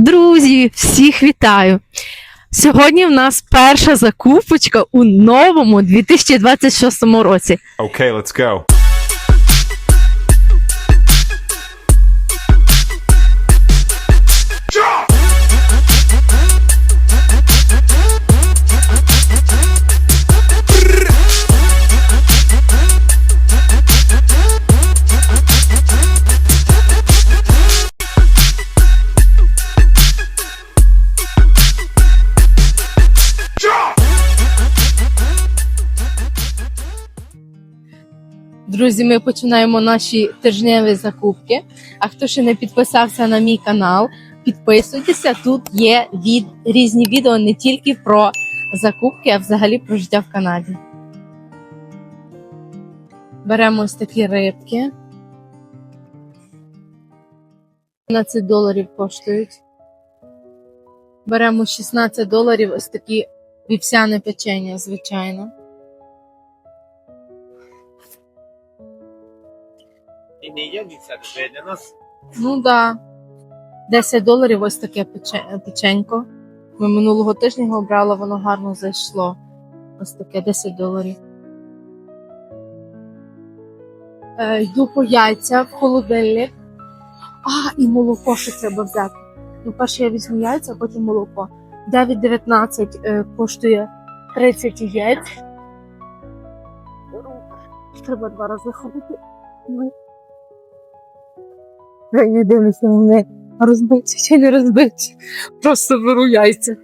Друзі, всіх вітаю! Сьогодні в нас перша закупочка у новому 2026 році. Okay, let's go. Друзі, ми починаємо наші тижневі закупки. А хто ще не підписався на мій канал, підписуйтеся. Тут є від... різні відео не тільки про закупки, а взагалі про життя в Канаді. Беремо ось такі рибки. 15 доларів коштують. Беремо 16 доларів ось такі вівсяне печення, звичайно. І не є нас Ну да. 10 доларів ось таке печенько. Ми минулого тижня його брали, воно гарно зайшло. Ось таке 10 доларів. Е, йду по яйця в холодильник. А, і молоко ще треба взяти. Ну, перше я візьму яйця, а потім молоко. 9,19 е, коштує 30 яєць. Треба два рази ходити. Я дивлюся, вони розбиті чи не розбиті. Просто беру яйця.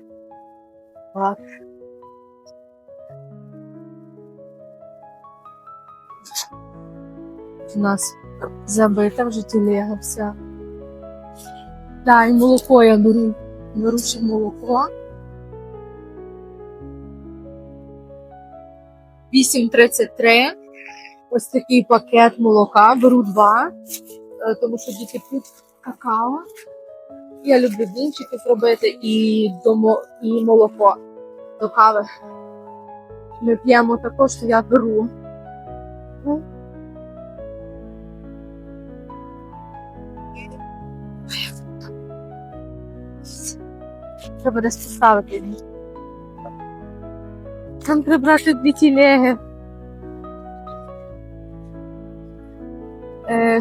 Так. У нас забита вже телега вся. Так, і молоко я беру. Беру ще молоко. 8,33. Ось такий пакет молока. Беру два тому що діти п'ють какао. Я люблю блінчики зробити і, домо, і молоко до кави. Ми п'ємо також, що я беру. Ну. Треба десь поставити. Там треба брати дві тілеги.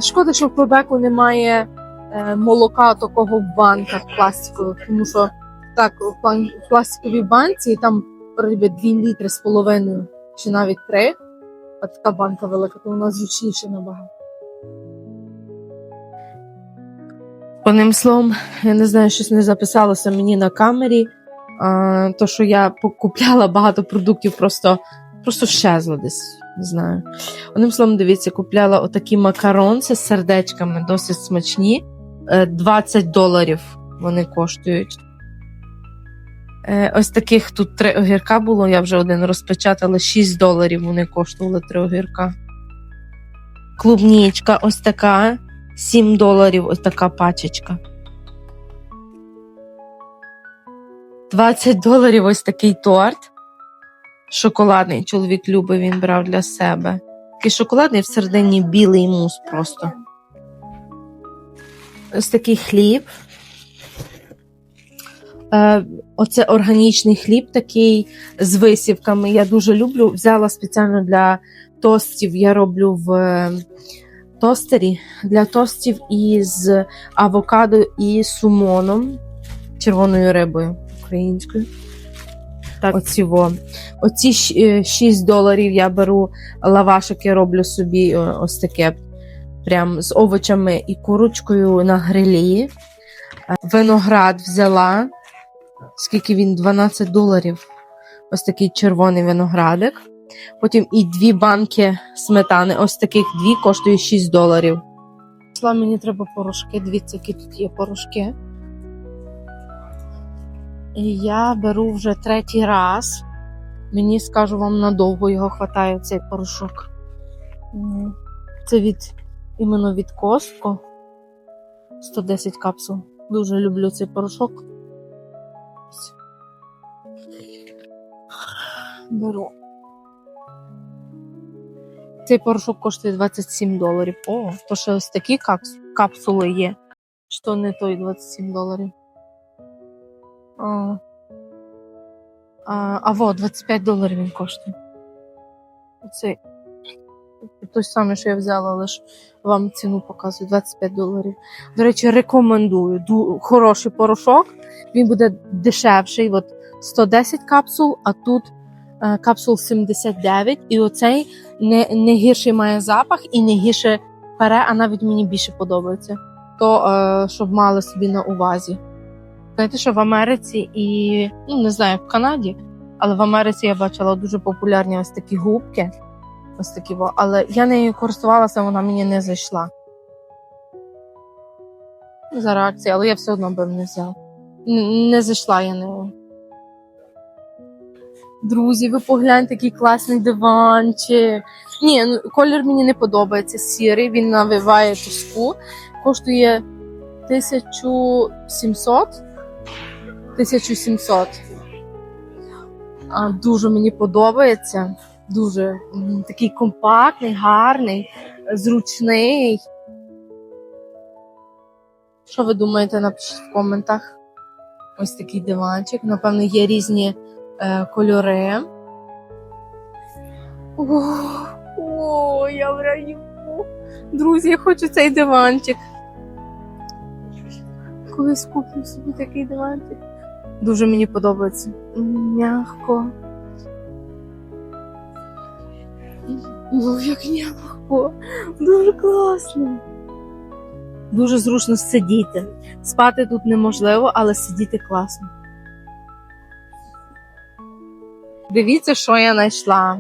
Шкода, що в Квебеку немає е, молока такого в банках пластикових, тому що так, в пластиковій банці там риби 2 літри з половиною чи навіть 3. А така банка велика, то вона зручніше набагато. Одним словом, я не знаю, щось не записалося мені на камері. А, то, що я покупляла багато продуктів, просто, просто щезло десь. Не знаю. Одним словом, дивіться, купляла отакі макаронці з сердечками, досить смачні. Е, 20 доларів вони коштують. Е, Ось таких тут три огірка було, я вже один розпечатала, 6 доларів вони коштували три огірка. Клубнічка ось така, 7 доларів ось така пачечка. 20 доларів ось такий торт. Шоколадний чоловік любить, він брав для себе. Такий шоколадний всередині білий мус просто. Ось такий хліб. Е, оце органічний хліб такий з висівками. Я дуже люблю. Взяла спеціально для тостів. Я роблю в е, тостері для тостів із авокадо і сумоном, червоною рибою українською. Так, оці во. Оці е, 6 доларів я беру лавашики, роблю собі е, ось таке прям з овочами і курочкою на грилі. Е, Виноград взяла. Скільки він? 12 доларів. Ось такий червоний виноградик. Потім і дві банки сметани. Ось таких дві коштує 6 доларів. Мені треба порошки. Дивіться, які тут є порошки. І я беру вже третій раз. Мені скажу вам надовго його хватає цей порошок. Це від іменно від Costco. 110 капсул. Дуже люблю цей порошок. Беру. Цей порошок коштує 27 доларів. О, то ще ось такі капсули є. Що не той 27 доларів. А, а, а во, 25 доларів він коштує. Оцей. Той самий, що я взяла, але ж вам ціну показую 25 доларів. До речі, рекомендую. Ду- хороший порошок. Він буде дешевший. От 110 капсул, а тут е, капсул 79. І оцей не, не гірший має запах і не гірше пере, а навіть мені більше подобається. То, е, щоб мали собі на увазі. Знаєте, що в Америці і ну не знаю, в Канаді, але в Америці я бачила дуже популярні ось такі губки. Ось такі, але я нею користувалася, вона мені не зайшла. За реакції, але я все одно би не взяла. Не зайшла я нею. Друзі, ви погляньте, який класний диванчик. Ні, ну колір мені не подобається. Сірий, він навиває тоску. Коштує 1700. 1700. А, дуже мені подобається. Дуже такий компактний, гарний, зручний. Що ви думаєте, напишіть в коментах? Ось такий диванчик. Напевно, є різні е, кольори. О, о, я в раю. Друзі, я хочу цей диванчик. Колись куплю собі такий диванчик. Дуже мені подобається. М, М'яко. Ну, як м'яко. Дуже класно. Дуже зручно сидіти. Спати тут неможливо, але сидіти класно. Дивіться, що я знайшла.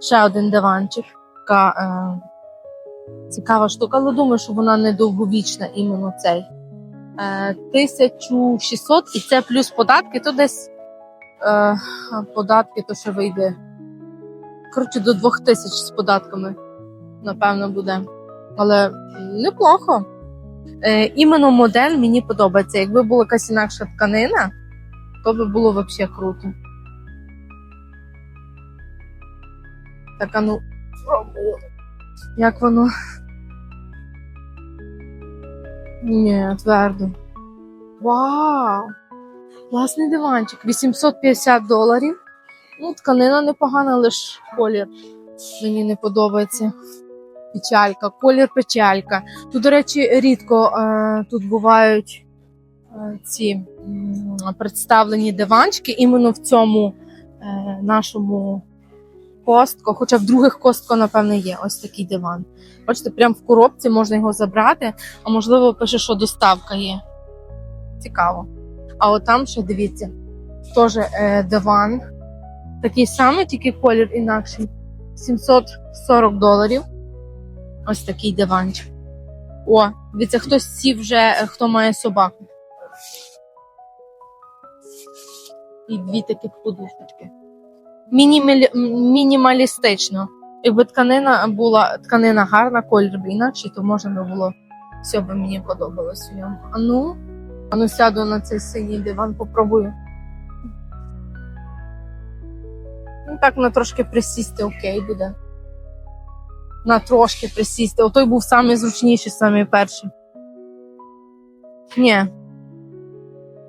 Ще один диванчик. Така е, цікава штука, але думаю, що вона не довговічна іменно цей. Е, 1600 і це плюс податки, то десь е, податки, то ще вийде. Коротше, до 2000 з податками, напевно, буде. Але неплохо. Е, іменно модель мені подобається. Якби була якась інакша тканина, то би було взагалі круто. Так, а ну. Як воно? Ні, твердо. Вау! Класний диванчик. 850 доларів. Ну, тканина непогана, лише колір мені не подобається. Печалька, колір печалька. Тут, до речі, рідко е, тут бувають е, ці представлені диванчики іменно в цьому е, нашому костко. Хоча в других костко, напевно, є ось такий диван. Бачите, прямо в коробці можна його забрати, а можливо, пише, що доставка є. Цікаво. А от там ще дивіться, теж е, диван. Такий самий, тільки колір інакший. 740 доларів. Ось такий диванчик. О, дивіться, хтось сів вже, е, хто має собаку. І дві таких подушечки. Мінімалі... Мінімалістично. Якби тканина була тканина гарна, колір би інакший, то можна би було все би мені подобалось в ньому. А ну, а ну сяду на цей синій диван, попробую. Ну так на трошки присісти окей буде. На трошки присісти. Отой був самий зручніший, самий перший. Ні.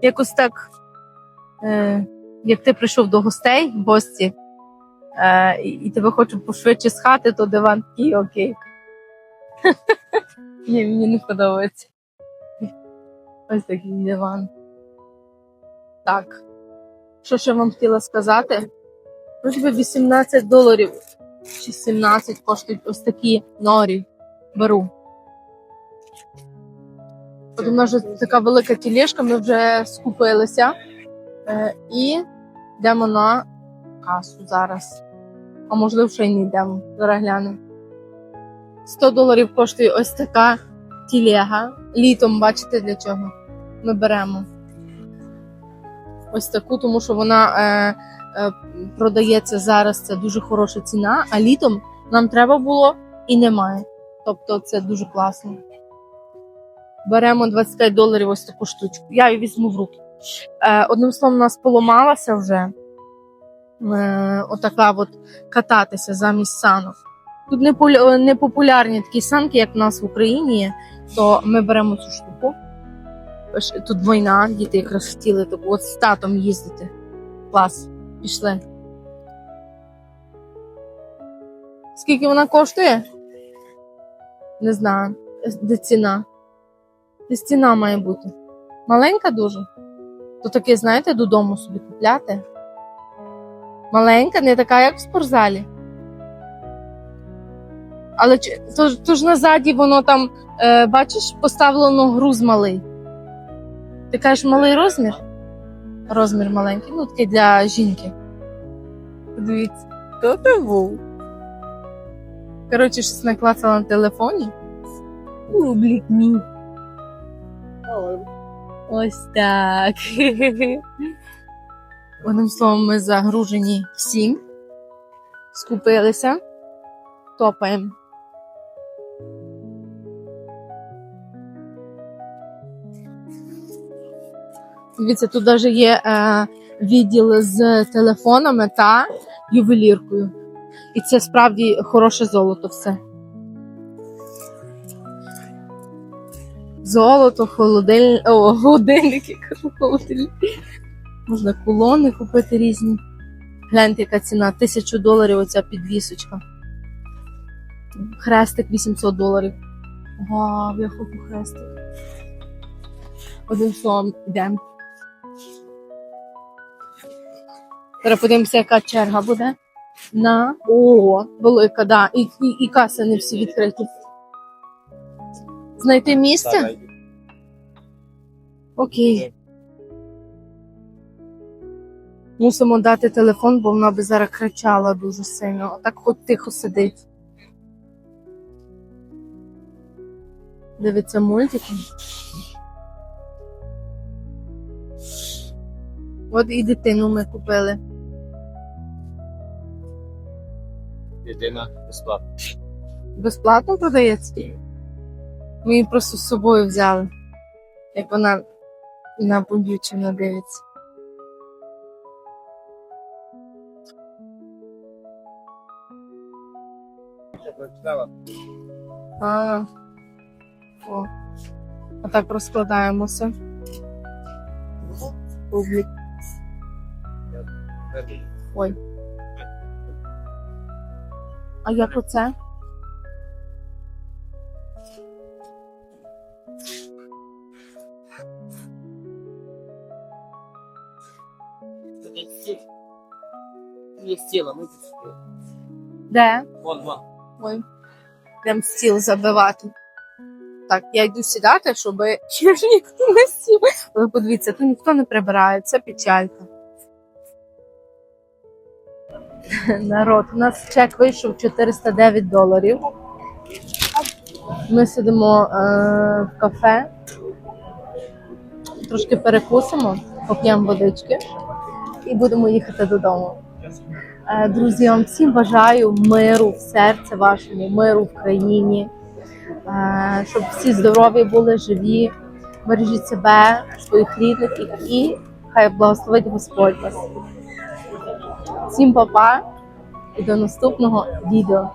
Якось так, е, як ти прийшов до гостей гості, е, і, тебе хочуть пошвидше з хати, то диван такий окей. Ні, мені не подобається. Ось такий диван. Так. Що ще вам хотіла сказати? Вроді би 18 доларів чи 17 коштують ось такі норі. Беру. От у нас вже така велика тілешка, ми вже скупилися і йдемо на касу зараз. А можливо, ще й не йдемо. Зараз глянемо. 100 доларів коштує ось така тілега. Літом, бачите для чого? Ми беремо ось таку, тому що вона е, е, продається зараз. Це дуже хороша ціна, а літом нам треба було і немає. Тобто це дуже класно. Беремо 25 доларів ось таку штучку. Я її візьму в руки. Е, одним словом, у нас поламалася вже. Е, отака от кататися замість санок. Тут полю- не популярні такі санки, як в нас в Україні то ми беремо цю штуку. Тут війна, діти якраз хотіли так от з татом їздити. Клас. Пішли. Скільки вона коштує? Не знаю. Де ціна? Де ціна має бути? Маленька дуже. То таке, знаєте, додому собі купляти. Маленька, не така, як в спортзалі. Але чи- то, ж- то ж назаді воно там, е, бачиш, поставлено груз малий. Ти кажеш малий розмір? Розмір маленький, ну такий для жінки. Подивіться, хто ти був? Коротше, щось наклацала на телефоні. Облік мій. Ось так. Одним словом, ми загружені всім. Скупилися. Топаємо. Дивіться, тут навіть є е, відділ з телефонами та ювеліркою. І це справді хороше золото все. Золото, холодильник, о, годинники, кажу, холодильник. Можна кулони купити різні. Гляньте, яка ціна. Тисячу доларів оця підвісочка. Хрестик 800 доларів. Вау, я хочу хрестик. Одним словом, йдемо. Зараз подивимося, яка черга буде. На о, велика, да. І, і, і каси не всі відкриті. Знайти місце? Окей. Мусимо дати телефон, бо вона би зараз кричала дуже сильно. А так хоч тихо сидить. Дивиться мультики. От і дитину ми купили. Дитина безплатно. Безплатно продається? Ми її просто з собою взяли. Як вона на побічину дивиться. А, о. А так розкладаємося. Публік. Ой. А як оце? Тут є стіл. Є ми. Де? Вон, вон. Ой. Прям стіл забивати. Так, я йду сідати, щоб ще ніхто не сів. Але подивіться, тут ніхто не прибирає, це печалька. Народ, у нас чек вийшов 409 доларів. Ми сидимо е, в кафе, трошки перекусимо, поп'ємо водички і будемо їхати додому. Е, Друзі, вам всім бажаю миру в серце вашому, миру в країні, е, щоб всі здорові були, живі, бережіть себе, своїх рідних і хай благословить Господь вас. Всім па-па і до наступного відео.